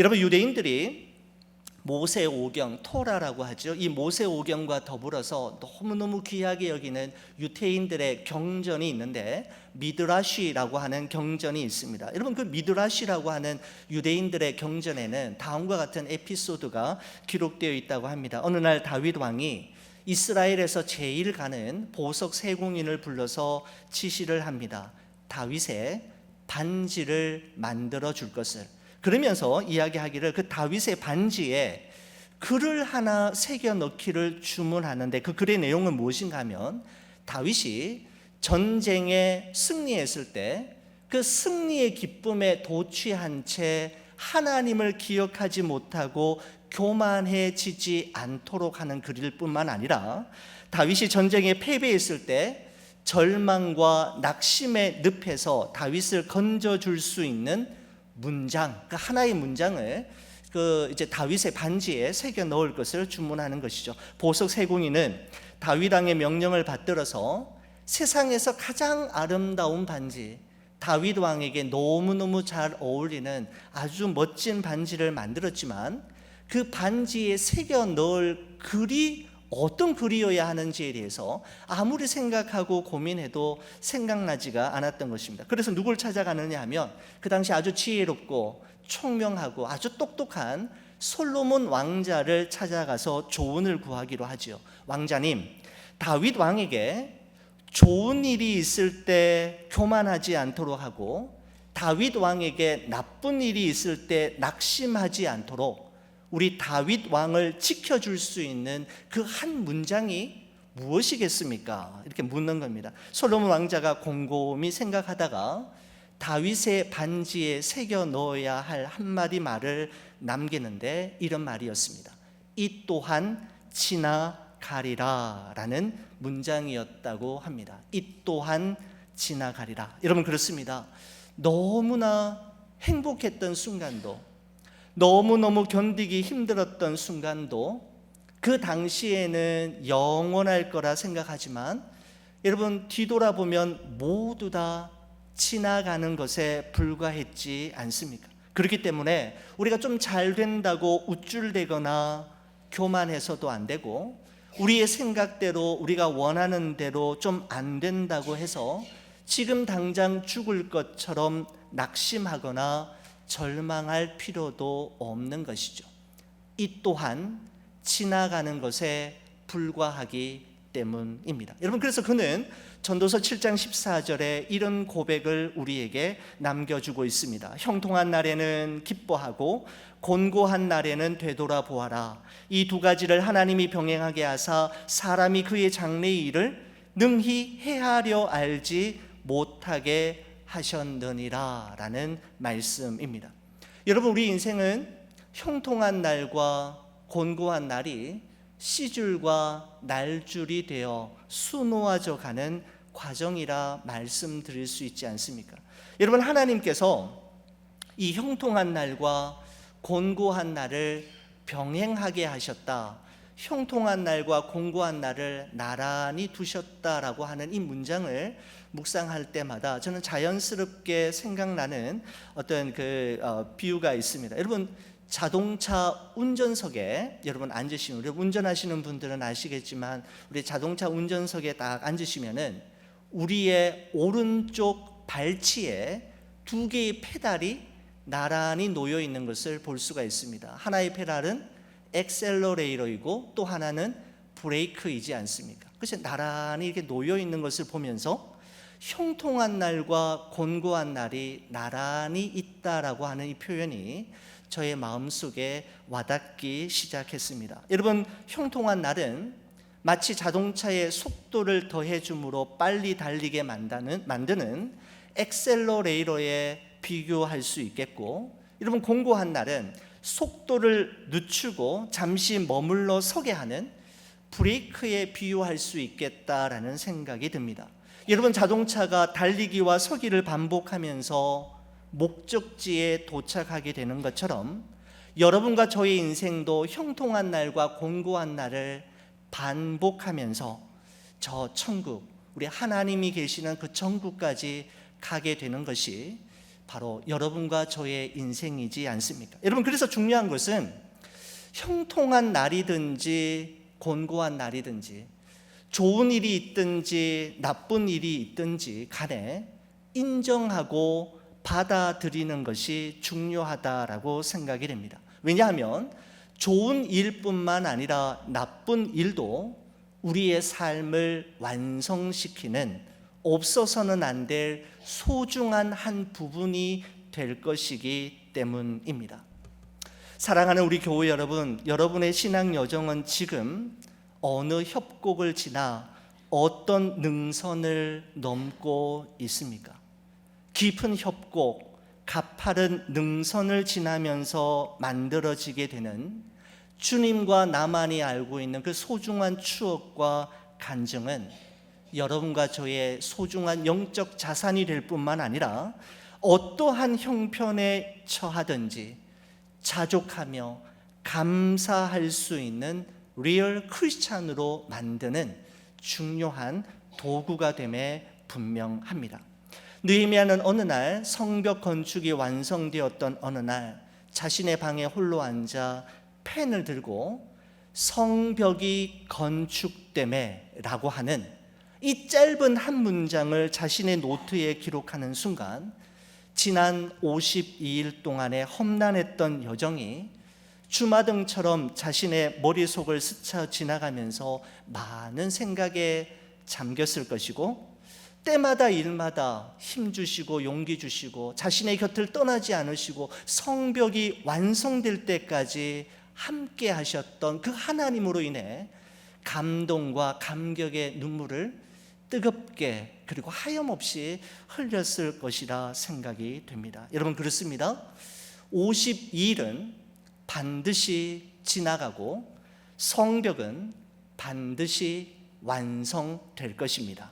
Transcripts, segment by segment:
여러분 유대인들이 모세 오경 토라라고 하죠. 이 모세 오경과 더불어서 너무너무 귀하게 여기는 유태인들의 경전이 있는데 미드라시라고 하는 경전이 있습니다. 여러분 그 미드라시라고 하는 유대인들의 경전에는 다음과 같은 에피소드가 기록되어 있다고 합니다. 어느 날 다윗 왕이 이스라엘에서 제일 가는 보석 세공인을 불러서 지시를 합니다. 다윗의 반지를 만들어 줄 것을 그러면서 이야기하기를 그 다윗의 반지에 글을 하나 새겨 넣기를 주문하는데 그 글의 내용은 무엇인가 하면 다윗이 전쟁에 승리했을 때 그 승리의 기쁨에 도취한 채 하나님을 기억하지 못하고 교만해지지 않도록 하는 글일 뿐만 아니라 다윗이 전쟁에 패배했을 때 절망과 낙심의 늪에서 다윗을 건져 줄 수 있는 문장, 그 하나의 문장을 그 이제 다윗의 반지에 새겨 넣을 것을 주문하는 것이죠. 보석 세공이는 다윗 왕의 명령을 받들어서 세상에서 가장 아름다운 반지, 다윗 왕에게 너무너무 잘 어울리는 아주 멋진 반지를 만들었지만 그 반지에 새겨 넣을 글이 어떤 글이어야 하는지에 대해서 아무리 생각하고 고민해도 생각나지가 않았던 것입니다. 그래서 누굴 찾아가느냐 하면 그 당시 아주 지혜롭고 총명하고 아주 똑똑한 솔로몬 왕자를 찾아가서 조언을 구하기로 하지요. 왕자님, 다윗 왕에게 좋은 일이 있을 때 교만하지 않도록 하고 다윗 왕에게 나쁜 일이 있을 때 낙심하지 않도록 우리 다윗 왕을 지켜줄 수 있는 그 한 문장이 무엇이겠습니까? 이렇게 묻는 겁니다. 솔로몬 왕자가 곰곰이 생각하다가 다윗의 반지에 새겨 넣어야 할 한마디 말을 남기는데 이런 말이었습니다. 이 또한 지나가리라 라는 문장이었다고 합니다. 이 또한 지나가리라. 여러분 그렇습니다. 너무나 행복했던 순간도 너무너무 견디기 힘들었던 순간도 그 당시에는 영원할 거라 생각하지만 여러분 뒤돌아보면 모두 다 지나가는 것에 불과했지 않습니까? 그렇기 때문에 우리가 좀 잘 된다고 우쭐대거나 교만해서도 안 되고 우리의 생각대로 우리가 원하는 대로 좀 안 된다고 해서 지금 당장 죽을 것처럼 낙심하거나 절망할 필요도 없는 것이죠. 이 또한 지나가는 것에 불과하기 때문입니다. 여러분 그래서 그는 전도서 7장 14절에 이런 고백을 우리에게 남겨주고 있습니다. 형통한 날에는 기뻐하고 곤고한 날에는 되돌아보아라. 이 두 가지를 하나님이 병행하게 하사 사람이 그의 장래의 일을 능히 헤아려 알지 못하게 하셨느니라 라는 말씀입니다. 여러분 우리 인생은 형통한 날과 곤고한 날이 시줄과 날줄이 되어 수놓아져 가는 과정이라 말씀드릴 수 있지 않습니까? 여러분 하나님께서 이 형통한 날과 곤고한 날을 병행하게 하셨다. 형통한 날과 공고한 날을 나란히 두셨다라고 하는 이 문장을 묵상할 때마다 저는 자연스럽게 생각나는 어떤 그 어, 비유가 있습니다. 여러분 자동차 운전석에 여러분 앉으시면 우리 운전하시는 분들은 아시겠지만 우리 자동차 운전석에 딱 앉으시면은 우리의 오른쪽 발치에 두 개의 페달이 나란히 놓여 있는 것을 볼 수가 있습니다. 하나의 페달은 엑셀러레이터이고 또 하나는 브레이크이지 않습니까? 그래서 나란히 이렇게 놓여 있는 것을 보면서 형통한 날과 곤고한 날이 나란히 있다라고 하는 이 표현이 저의 마음속에 와닿기 시작했습니다. 여러분, 형통한 날은 마치 자동차의 속도를 더해 줌으로 빨리 달리게 만드는 만드는 엑셀러레이터에 비교할 수 있겠고 여러분 공고한 날은 속도를 늦추고 잠시 머물러 서게 하는 브레이크에 비유할 수 있겠다라는 생각이 듭니다. 여러분 자동차가 달리기와 서기를 반복하면서 목적지에 도착하게 되는 것처럼 여러분과 저의 인생도 형통한 날과 공고한 날을 반복하면서 저 천국, 우리 하나님이 계시는 그 천국까지 가게 되는 것이 바로 여러분과 저의 인생이지 않습니까? 여러분 그래서 중요한 것은 형통한 날이든지 곤고한 날이든지 좋은 일이 있든지 나쁜 일이 있든지 간에 인정하고 받아들이는 것이 중요하다라고 생각이 됩니다. 왜냐하면 좋은 일뿐만 아니라 나쁜 일도 우리의 삶을 완성시키는 없어서는 안 될 소중한 한 부분이 될 것이기 때문입니다. 사랑하는 우리 교회 여러분, 여러분의 신앙 여정은 지금 어느 협곡을 지나 어떤 능선을 넘고 있습니까? 깊은 협곡, 가파른 능선을 지나면서 만들어지게 되는 주님과 나만이 알고 있는 그 소중한 추억과 간증은 여러분과 저의 소중한 영적 자산이 될 뿐만 아니라 어떠한 형편에 처하든지 자족하며 감사할 수 있는 리얼 크리스찬으로 만드는 중요한 도구가 됨에 분명합니다. 느헤미야는 어느 날 성벽 건축이 완성되었던 어느 날 자신의 방에 홀로 앉아 펜을 들고 성벽이 건축됨에라고 하는 이 짧은 한 문장을 자신의 노트에 기록하는 순간 지난 52일 동안의 험난했던 여정이 주마등처럼 자신의 머릿속을 스쳐 지나가면서 많은 생각에 잠겼을 것이고 때마다 일마다 힘 주시고 용기 주시고 자신의 곁을 떠나지 않으시고 성벽이 완성될 때까지 함께 하셨던 그 하나님으로 인해 감동과 감격의 눈물을 뜨겁게 그리고 하염없이 흘렸을 것이라 생각이 됩니다. 여러분 그렇습니다. 52일은 반드시 지나가고 성벽은 반드시 완성될 것입니다.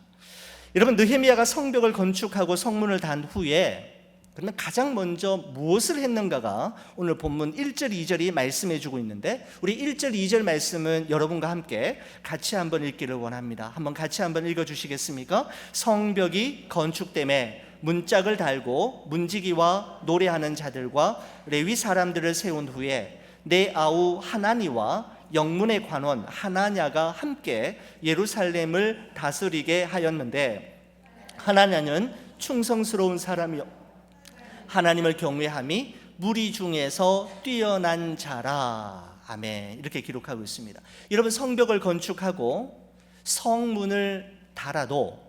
여러분 느헤미야가 성벽을 건축하고 성문을 단 후에 그러면 가장 먼저 무엇을 했는가가 오늘 본문 1절 2절이 말씀해 주고 있는데 우리 1절 2절 말씀은 여러분과 함께 같이 한번 읽기를 원합니다. 한번 같이 한번 읽어 주시겠습니까? 성벽이 건축됨에 문짝을 달고 문지기와 노래하는 자들과 레위 사람들을 세운 후에 내 아우 하나니와 영문의 관원 하나냐가 함께 예루살렘을 다스리게 하였는데 하나냐는 충성스러운 사람이요 하나님을 경외함이 무리 중에서 뛰어난 자라. 아멘. 이렇게 기록하고 있습니다. 여러분 성벽을 건축하고 성문을 달아도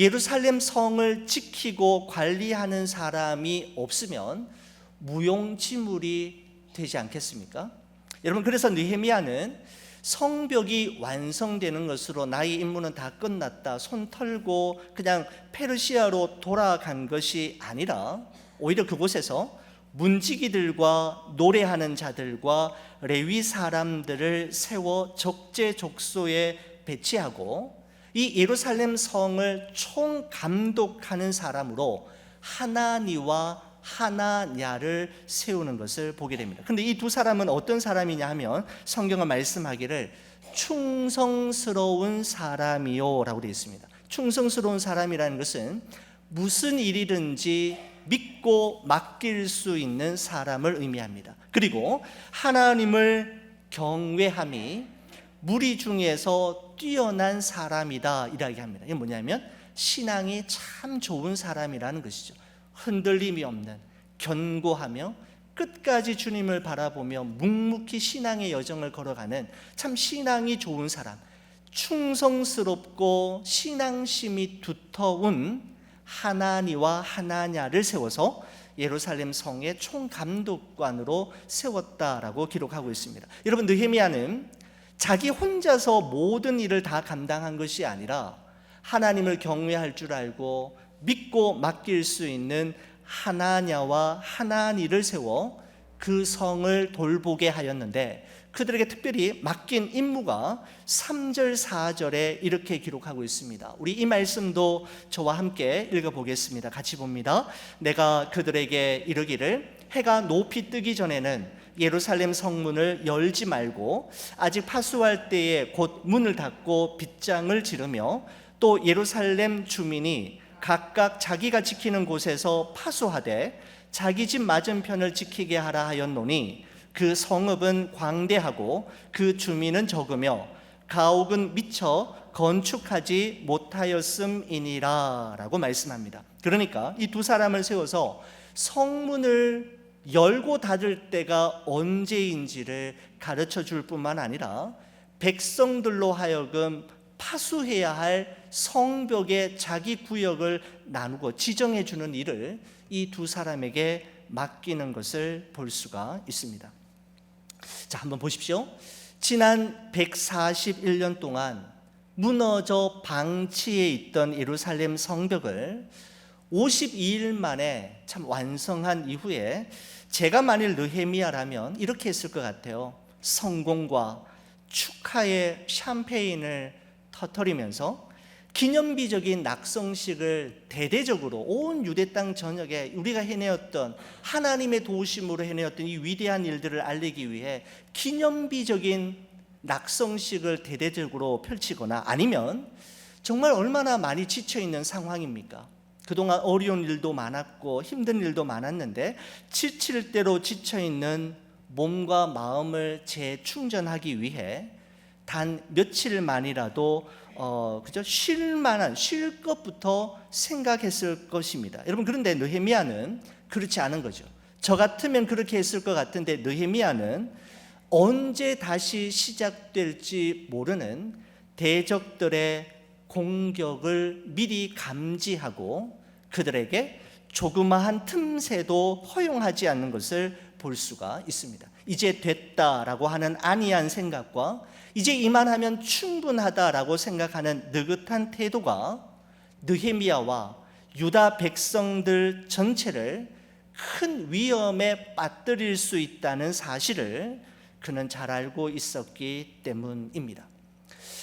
예루살렘 성을 지키고 관리하는 사람이 없으면 무용지물이 되지 않겠습니까? 여러분 그래서 느헤미야는 성벽이 완성되는 것으로 나의 임무는 다 끝났다. 손 털고 그냥 페르시아로 돌아간 것이 아니라 오히려 그곳에서 문지기들과 노래하는 자들과 레위 사람들을 세워 적재적소에 배치하고 이 예루살렘 성을 총 감독하는 사람으로 하나니와 하나냐를 세우는 것을 보게 됩니다. 근데 이 두 사람은 어떤 사람이냐 하면 성경은 말씀하기를 충성스러운 사람이요라고 되어 있습니다. 충성스러운 사람이라는 것은 무슨 일이든지 믿고 맡길 수 있는 사람을 의미합니다. 그리고 하나님을 경외함이 무리 중에서 뛰어난 사람이다 이라고 합니다. 이게 뭐냐면 신앙이 참 좋은 사람이라는 것이죠. 흔들림이 없는 견고하며 끝까지 주님을 바라보며 묵묵히 신앙의 여정을 걸어가는 참 신앙이 좋은 사람, 충성스럽고 신앙심이 두터운 하나니와 하나냐를 세워서 예루살렘 성의 총감독관으로 세웠다라고 기록하고 있습니다. 여러분 느헤미야는 자기 혼자서 모든 일을 다 감당한 것이 아니라 하나님을 경외할 줄 알고 믿고 맡길 수 있는 하나냐와 하나니를 세워 그 성을 돌보게 하였는데 그들에게 특별히 맡긴 임무가 3절 4절에 이렇게 기록하고 있습니다. 우리 이 말씀도 저와 함께 읽어 보겠습니다. 같이 봅니다. 내가 그들에게 이르기를 해가 높이 뜨기 전에는 예루살렘 성문을 열지 말고 아직 파수할 때에 곧 문을 닫고 빗장을 지르며 또 예루살렘 주민이 각각 자기가 지키는 곳에서 파수하되 자기 집 맞은편을 지키게 하라 하였노니 그 성읍은 광대하고 그 주민은 적으며 가옥은 미처 건축하지 못하였음이니라 라고 말씀합니다. 그러니까 이 두 사람을 세워서 성문을 열고 닫을 때가 언제인지를 가르쳐 줄 뿐만 아니라 백성들로 하여금 파수해야 할 성벽의 자기 구역을 나누고 지정해 주는 일을 이 두 사람에게 맡기는 것을 볼 수가 있습니다. 자, 한번 보십시오. 지난 141년 동안 무너져 방치해 있던 예루살렘 성벽을 52일 만에 참 완성한 이후에 제가 만일 느헤미야라면 이렇게 했을 것 같아요. 성공과 축하의 샴페인을 터뜨리면서 기념비적인 낙성식을 대대적으로 온 유대 땅 전역에 우리가 해내었던 하나님의 도우심으로 해내었던 이 위대한 일들을 알리기 위해 기념비적인 낙성식을 대대적으로 펼치거나 아니면 정말 얼마나 많이 지쳐 있는 상황입니까? 그동안 어려운 일도 많았고 힘든 일도 많았는데 지칠 대로 지쳐 있는 몸과 마음을 재충전하기 위해 단 며칠만이라도 어 그죠 쉴 만한 쉴 것부터 생각했을 것입니다. 여러분 그런데 느헤미야는 그렇지 않은 거죠. 저 같으면 그렇게 했을 것 같은데 느헤미야는 언제 다시 시작될지 모르는 대적들의 공격을 미리 감지하고 그들에게 조그마한 틈새도 허용하지 않는 것을 볼 수가 있습니다. 이제 됐다라고 하는 안이한 생각과 이제 이만하면 충분하다라고 생각하는 느긋한 태도가 느헤미야와 유다 백성들 전체를 큰 위험에 빠뜨릴 수 있다는 사실을 그는 잘 알고 있었기 때문입니다.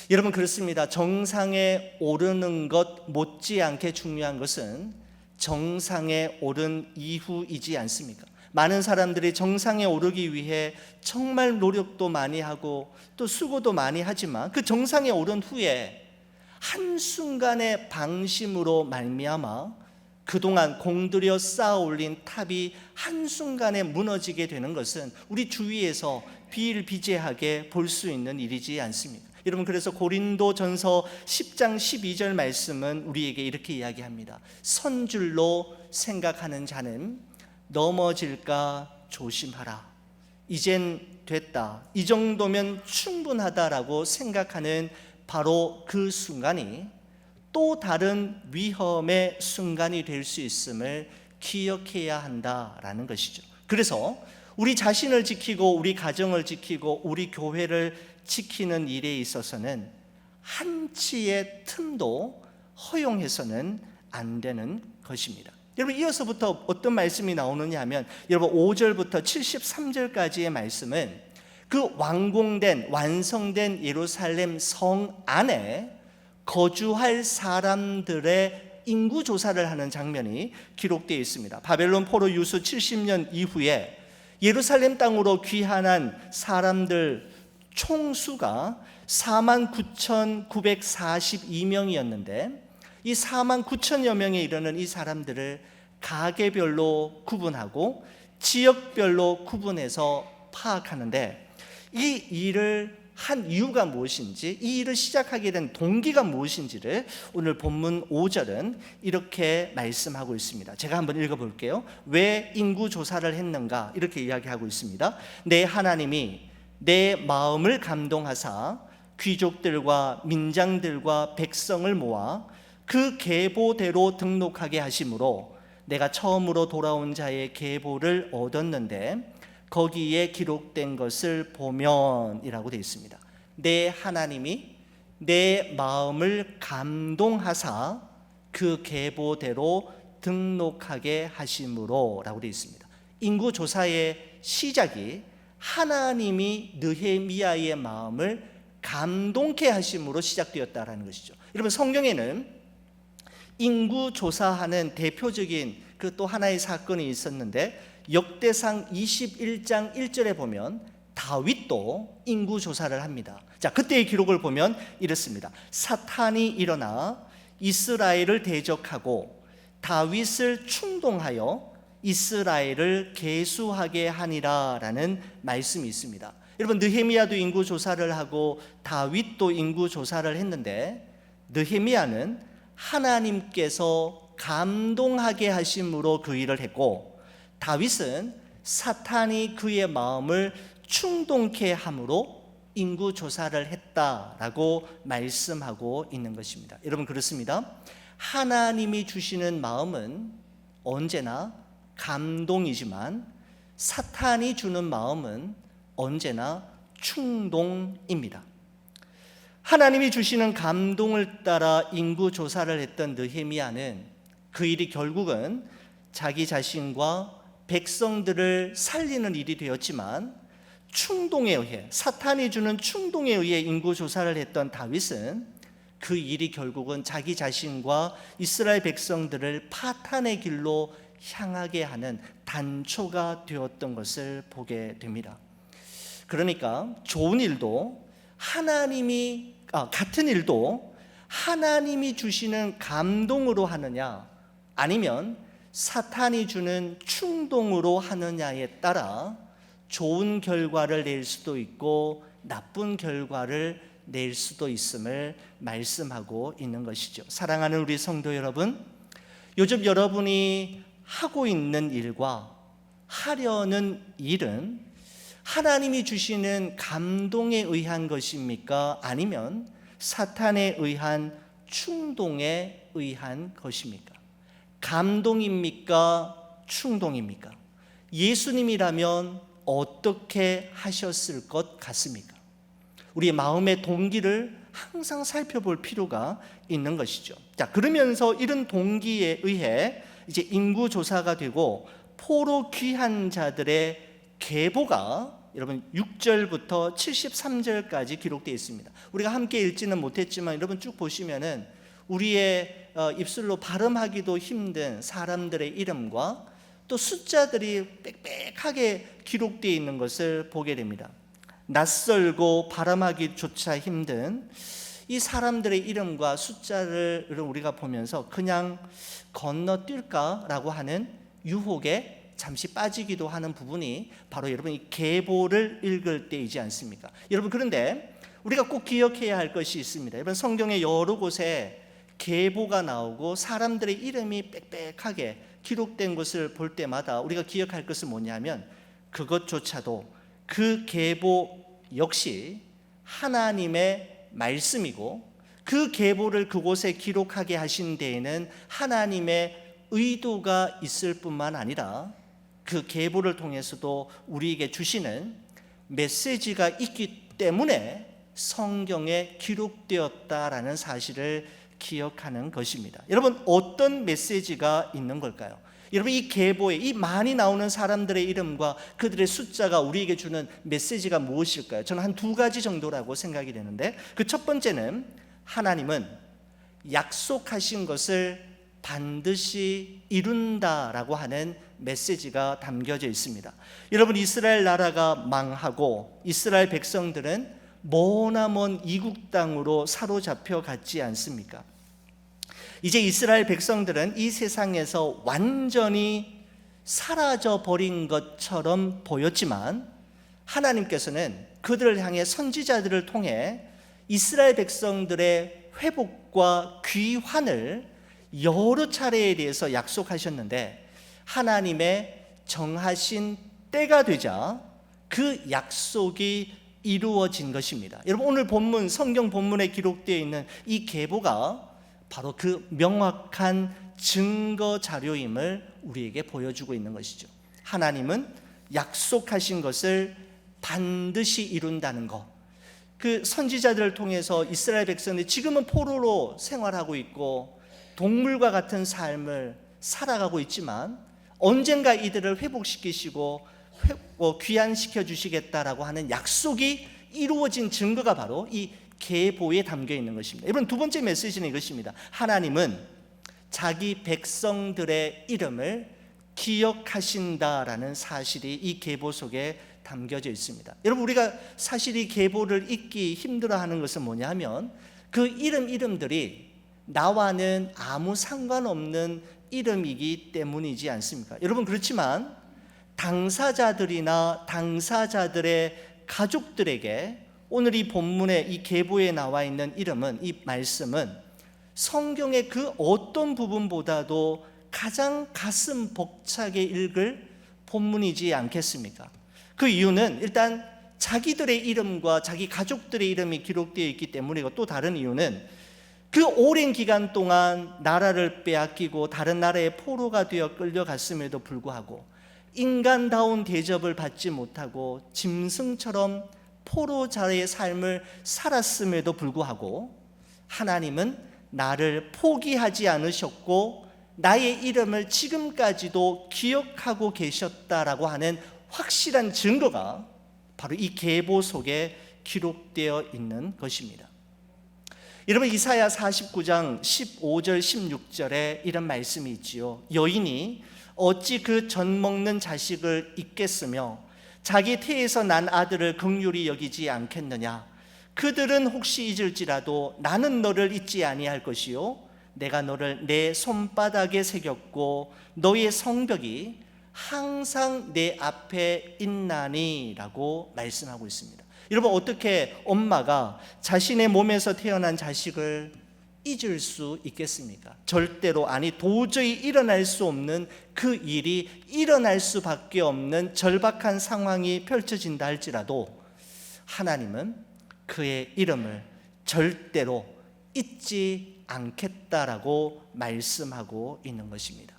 여러분 그렇습니다. 정상에 오르는 것 못지않게 중요한 것은 정상에 오른 이후이지 않습니까? 많은 사람들이 정상에 오르기 위해 정말 노력도 많이 하고 또 수고도 많이 하지만 그 정상에 오른 후에 한순간의 방심으로 말미암아 그동안 공들여 쌓아 올린 탑이 한순간에 무너지게 되는 것은 우리 주위에서 비일비재하게 볼 수 있는 일이지 않습니까? 여러분 그래서 고린도 전서 10장 12절 말씀은 우리에게 이렇게 이야기합니다. 선줄로 생각하는 자는 넘어질까 조심하라. 이젠 됐다. 이 정도면 충분하다라고 생각하는 바로 그 순간이 또 다른 위험의 순간이 될 수 있음을 기억해야 한다라는 것이죠. 그래서 우리 자신을 지키고 우리 가정을 지키고 우리 교회를 지키는 일에 있어서는 한치의 틈도 허용해서는 안 되는 것입니다. 여러분 이어서부터 어떤 말씀이 나오느냐 하면 여러분 5절부터 73절까지의 말씀은 그 완공된 완성된 예루살렘 성 안에 거주할 사람들의 인구 조사를 하는 장면이 기록되어 있습니다. 바벨론 포로 유수 70년 이후에 예루살렘 땅으로 귀환한 사람들 총수가 4만 9,942명이었는데 이 4만 9천여 명에 이르는 이 사람들을 가게별로 구분하고 지역별로 구분해서 파악하는데 이 일을 한 이유가 무엇인지 이 일을 시작하게 된 동기가 무엇인지를 오늘 본문 5절은 이렇게 말씀하고 있습니다. 제가 한번 읽어 볼게요. 왜 인구 조사를 했는가? 이렇게 이야기하고 있습니다. 내 하나님이 내 마음을 감동하사 귀족들과 민장들과 백성을 모아 그 계보대로 등록하게 하심으로 내가 처음으로 돌아온 자의 계보를 얻었는데 거기에 기록된 것을 보면이라고 되어 있습니다. 내 하나님이 내 마음을 감동하사 그 계보대로 등록하게 하심으로라고 되어 있습니다. 인구 조사의 시작이 하나님이 느헤미야의 마음을 감동케 하심으로 시작되었다라는 것이죠. 여러분 성경에는 인구 조사하는 대표적인 그 또 하나의 사건이 있었는데 역대상 21장 1절에 보면 다윗도 인구 조사를 합니다. 자, 그때의 기록을 보면 이렇습니다. 사탄이 일어나 이스라엘을 대적하고 다윗을 충동하여 이스라엘을 계수하게 하니라라는 말씀이 있습니다. 여러분 느헤미야도 인구 조사를 하고 다윗도 인구 조사를 했는데 느헤미야는 하나님께서 감동하게 하심으로 그 일을 했고 다윗은 사탄이 그의 마음을 충동케 함으로 인구 조사를 했다라고 말씀하고 있는 것입니다. 여러분 그렇습니다. 하나님이 주시는 마음은 언제나 감동이지만 사탄이 주는 마음은 언제나 충동입니다. 하나님이 주시는 감동을 따라 인구 조사를 했던 느헤미야는 그 일이 결국은 자기 자신과 백성들을 살리는 일이 되었지만 충동에 의해 사탄이 주는 충동에 의해 인구 조사를 했던 다윗은 그 일이 결국은 자기 자신과 이스라엘 백성들을 파탄의 길로 향하게 하는 단초가 되었던 것을 보게 됩니다. 그러니까 좋은 일도 하나님이 아, 같은 일도 하나님이 주시는 감동으로 하느냐 아니면 사탄이 주는 충동으로 하느냐에 따라 좋은 결과를 낼 수도 있고 나쁜 결과를 낼 수도 있음을 말씀하고 있는 것이죠. 사랑하는 우리 성도 여러분, 요즘 여러분이 하고 있는 일과 하려는 일은 하나님이 주시는 감동에 의한 것입니까? 아니면 사탄에 의한 충동에 의한 것입니까? 감동입니까? 충동입니까? 예수님이라면 어떻게 하셨을 것 같습니까? 우리 마음의 동기를 항상 살펴볼 필요가 있는 것이죠. 자, 그러면서 이런 동기에 의해 이제 인구 조사가 되고 포로 귀한 자들의 계보가 여러분 6절부터 73절까지 기록되어 있습니다. 우리가 함께 읽지는 못했지만 여러분 쭉 보시면은 우리의 어, 입술로 발음하기도 힘든 사람들의 이름과 또 숫자들이 빽빽하게 기록되어 있는 것을 보게 됩니다. 낯설고 발음하기조차 힘든 이 사람들의 이름과 숫자를 우리가 보면서 그냥 건너뛸까라고 하는 유혹에 잠시 빠지기도 하는 부분이 바로 여러분 이 계보를 읽을 때이지 않습니까? 여러분 그런데 우리가 꼭 기억해야 할 것이 있습니다. 여러분 성경의 여러 곳에 계보가 나오고 사람들의 이름이 빽빽하게 기록된 것을 볼 때마다 우리가 기억할 것은 뭐냐면 그것조차도 그 계보 역시 하나님의 말씀이고 그 계보를 그곳에 기록하게 하신 데에는 하나님의 의도가 있을 뿐만 아니라 그 계보를 통해서도 우리에게 주시는 메시지가 있기 때문에 성경에 기록되었다라는 사실을 기억하는 것입니다. 여러분 어떤 메시지가 있는 걸까요? 여러분 이 계보에 이 많이 나오는 사람들의 이름과 그들의 숫자가 우리에게 주는 메시지가 무엇일까요? 저는 한 두 가지 정도라고 생각이 되는데 그 첫 번째는 하나님은 약속하신 것을 반드시 이룬다라고 하는 메시지가 담겨져 있습니다. 여러분 이스라엘 나라가 망하고 이스라엘 백성들은 머나먼 이국 땅으로 사로잡혀 갔지 않습니까? 이제 이스라엘 백성들은 이 세상에서 완전히 사라져 버린 것처럼 보였지만 하나님께서는 그들을 향해 선지자들을 통해 이스라엘 백성들의 회복과 귀환을 여러 차례에 대해서 약속하셨는데 하나님의 정하신 때가 되자 그 약속이 이루어진 것입니다. 여러분 오늘 본문 성경 본문에 기록되어 있는 이 계보가 바로 그 명확한 증거 자료임을 우리에게 보여주고 있는 것이죠. 하나님은 약속하신 것을 반드시 이룬다는 것. 그 선지자들을 통해서 이스라엘 백성들이 지금은 포로로 생활하고 있고 동물과 같은 삶을 살아가고 있지만 언젠가 이들을 회복시키시고 어, 귀환시켜 주시겠다라고 하는 약속이 이루어진 증거가 바로 이 계보에 담겨 있는 것입니다. 여러분 두 번째 메시지는 이것입니다. 하나님은 자기 백성들의 이름을 기억하신다라는 사실이 이 계보 속에 담겨져 있습니다. 여러분 우리가 사실 이 계보를 읽기 힘들어하는 것은 뭐냐면 그 이름 이름들이 나와는 아무 상관없는 이름이기 때문이지 않습니까? 여러분 그렇지만 당사자들이나 당사자들의 가족들에게 오늘 이 본문에 이 계보에 나와 있는 이름은 이 말씀은 성경의 그 어떤 부분보다도 가장 가슴 벅차게 읽을 본문이지 않겠습니까? 그 이유는 일단 자기들의 이름과 자기 가족들의 이름이 기록되어 있기 때문이고 또 다른 이유는 그 오랜 기간 동안 나라를 빼앗기고 다른 나라의 포로가 되어 끌려갔음에도 불구하고 인간다운 대접을 받지 못하고 짐승처럼 포로자의 삶을 살았음에도 불구하고 하나님은 나를 포기하지 않으셨고 나의 이름을 지금까지도 기억하고 계셨다라고 하는 확실한 증거가 바로 이 계보 속에 기록되어 있는 것입니다. 여러분 이사야 49장 15절 16절에 이런 말씀이 있지요. 여인이 어찌 그 젖 먹는 자식을 잊겠으며 자기 태에서 난 아들을 극률이 여기지 않겠느냐 그들은 혹시 잊을지라도 나는 너를 잊지 아니할 것이요 내가 너를 내 손바닥에 새겼고 너의 성벽이 항상 내 앞에 있나니라고 말씀하고 있습니다. 여러분 어떻게 엄마가 자신의 몸에서 태어난 자식을 잊을 수 있겠습니까? 절대로 아니 도저히 일어날 수 없는 그 일이 일어날 수밖에 없는 절박한 상황이 펼쳐진다 할지라도 하나님은 그의 이름을 절대로 잊지 않겠다라고 말씀하고 있는 것입니다.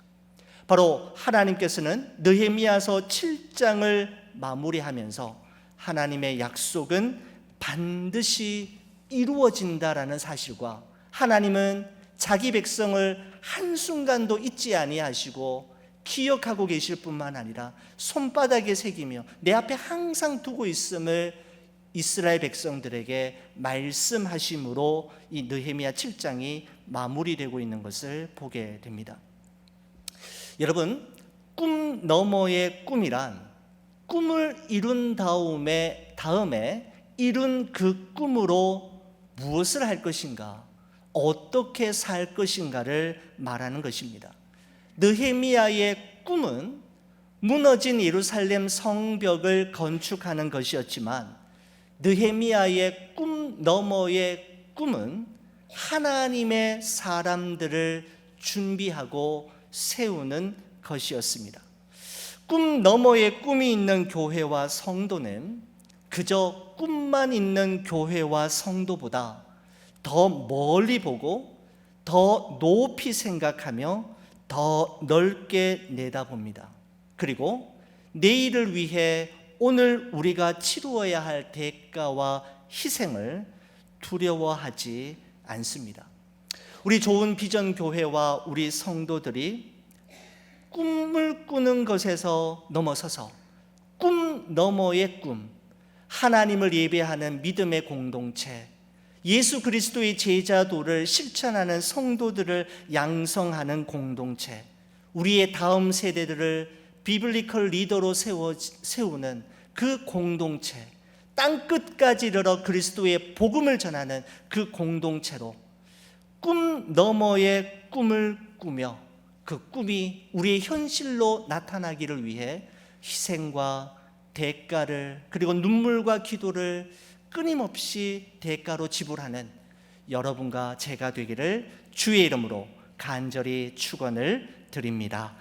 바로 하나님께서는 느헤미야서 7장을 마무리하면서 하나님의 약속은 반드시 이루어진다라는 사실과 하나님은 자기 백성을 한순간도 잊지 아니하시고 기억하고 계실 뿐만 아니라 손바닥에 새기며 내 앞에 항상 두고 있음을 이스라엘 백성들에게 말씀하심으로 이 느헤미야 7장이 마무리되고 있는 것을 보게 됩니다. 여러분, 꿈 너머의 꿈이란 꿈을 이룬 다음에 다음에 이룬 그 꿈으로 무엇을 할 것인가, 어떻게 살 것인가를 말하는 것입니다. 느헤미야의 꿈은 무너진 예루살렘 성벽을 건축하는 것이었지만 느헤미야의 꿈 너머의 꿈은 하나님의 사람들을 준비하고 세우는 것이었습니다. 꿈 너머의 꿈이 있는 교회와 성도는 그저 꿈만 있는 교회와 성도보다 더 멀리 보고 더 높이 생각하며 더 넓게 내다봅니다. 그리고 내일을 위해 오늘 우리가 치루어야 할 대가와 희생을 두려워하지 않습니다. 우리 좋은 비전 교회와 우리 성도들이 꿈을 꾸는 것에서 넘어서서 꿈 너머의 꿈, 하나님을 예배하는 믿음의 공동체, 예수 그리스도의 제자도를 실천하는 성도들을 양성하는 공동체, 우리의 다음 세대들을 비블리컬 리더로 세워, 세우는 그 공동체, 땅 끝까지 이르러 그리스도의 복음을 전하는 그 공동체로 꿈 너머의 꿈을 꾸며 그 꿈이 우리의 현실로 나타나기를 위해 희생과 대가를 그리고 눈물과 기도를 끊임없이 대가로 지불하는 여러분과 제가 되기를 주의 이름으로 간절히 축원을 드립니다.